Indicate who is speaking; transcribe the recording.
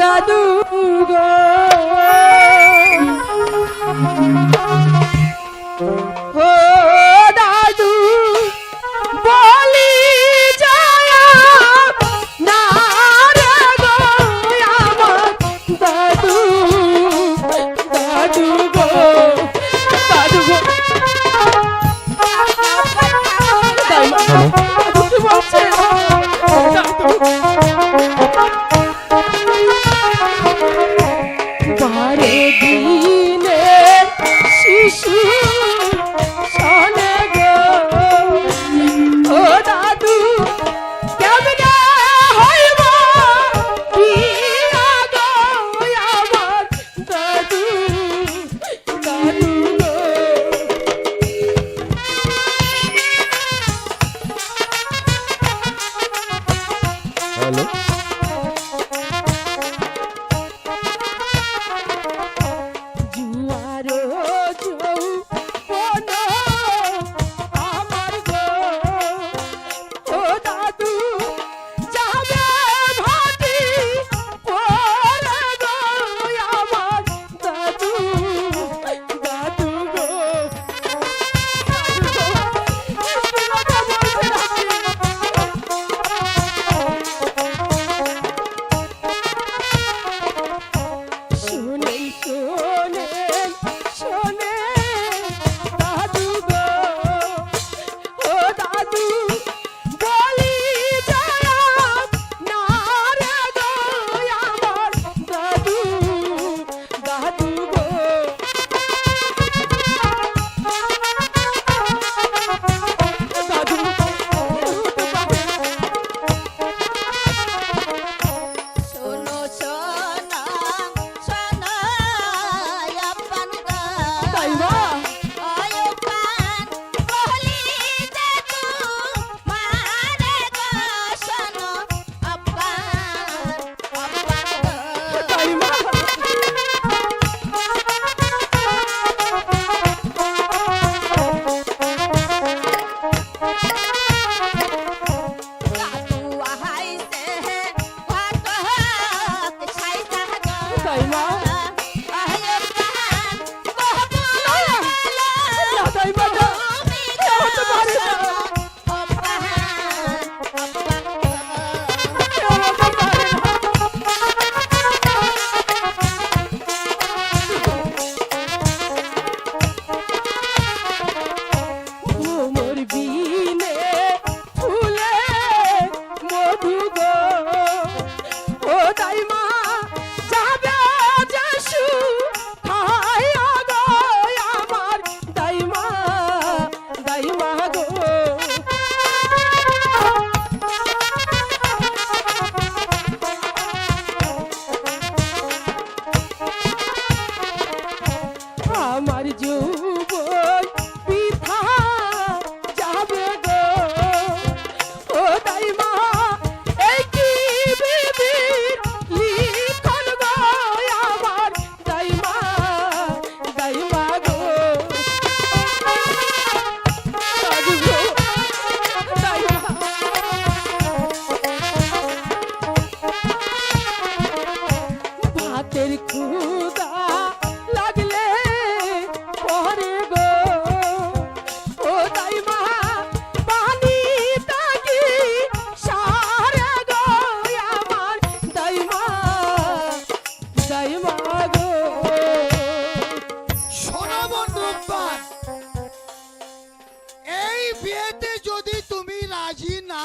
Speaker 1: দাদু গো। ও দাদু বলি যায় না রে গো আমার দাদু দাদু গো দাদু গো। দাদু বলছে Baby saudade. আমার
Speaker 2: জু ชี้หนา